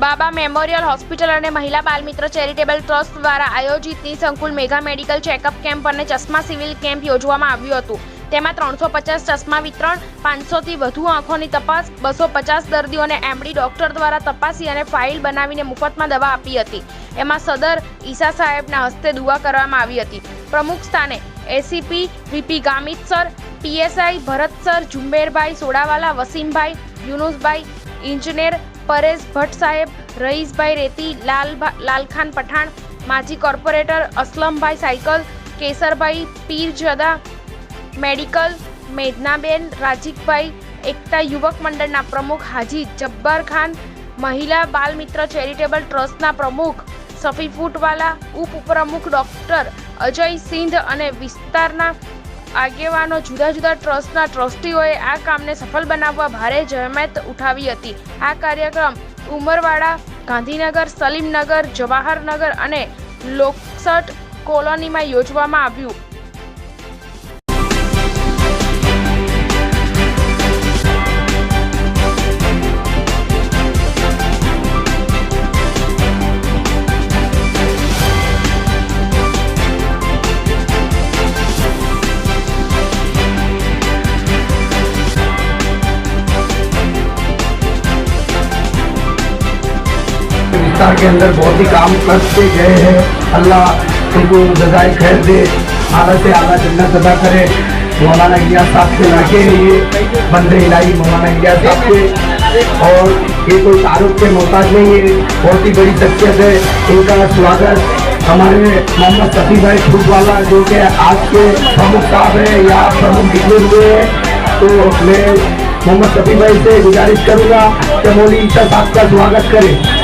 બાબા memorial hospital અને મહિલા બાલમિત્ર charitable trust દ્વારા આયોજિત નિસંકુલ મેગા મેડિકલ ચેકઅપ કેમ્પ અને ચશ્મા સિવિલ કેમ્પ યોજવામાં આવ્યું હતું. તેમાં ત્રણસો પચાસ ચશ્મા વિતરણ, પાંચસોથી વધુ આંખોની તપાસ, બસો પચાસ દર્દીઓને એમડી ડોક્ટર દ્વારા તપાસી અને ફાઇલ બનાવીને મુફતમાં દવા આપી હતી. એમાં સદર ઈસા સાહેબના હસ્તે દુઆ કરવામાં આવી હતી. પ્રમુખ સ્થાને ACP VP Gamit sir, PSI Bharat sir, ઝુંબેરભાઈ Sodawala, વસીમભાઈ Yunusbhai, engineer Paresh Bhatt સાહેબ રઈસભાઈ રેતી લાલભા લાલખાન પઠાણ, માજી corporator અસલમભાઈ cycle, Kesarbhai Pirzada medical Meghnaben Razikbhai Ekta યુવક મંડળના પ્રમુખ હાજી જબ્બાર ખાન, મહિલા બાલ મિત્ર ચેરિટેબલ ટ્રસ્ટના પ્રમુખ સફી ફૂટવાલા, ઉપપ્રમુખ ડૉક્ટર અજય સિંધ અને વિસ્તારના આગેવાનો જુદા જુદા ટ્રસ્ટના ટ્રસ્ટીઓએ આ કામને સફળ બનાવવા ભારે જહેમત ઉઠાવી હતી. આ કાર્યક્રમ ઉમરવાડા, ગાંધીનગર, સલીમનગર, જવાહરનગર અને લોકસટ કોલોનીમાં યોજવામાં આવ્યું. विस्तार के अंदर बहुत ही काम करते गए हैं। अल्लाह उनको जजाय खैर दे आला से आला जन्नत अदा करे। मौलाना गया साहब के लड़के ये बंदे इलाही मौलाना गया साहब के। और ये कोई तारुफ के मोहताज नहीं है, बहुत ही बड़ी शख्सियत है। इनका स्वागत हमारे मोहम्मद सफी भाई फूटवाला जो कि आज के प्रमुख साहब हैं, या प्रमुख निकले हुए हैं। तो मैं मोहम्मद सफी भाई से गुजारिश करूँगा कि मौली ईसा साहब का स्वागत करें।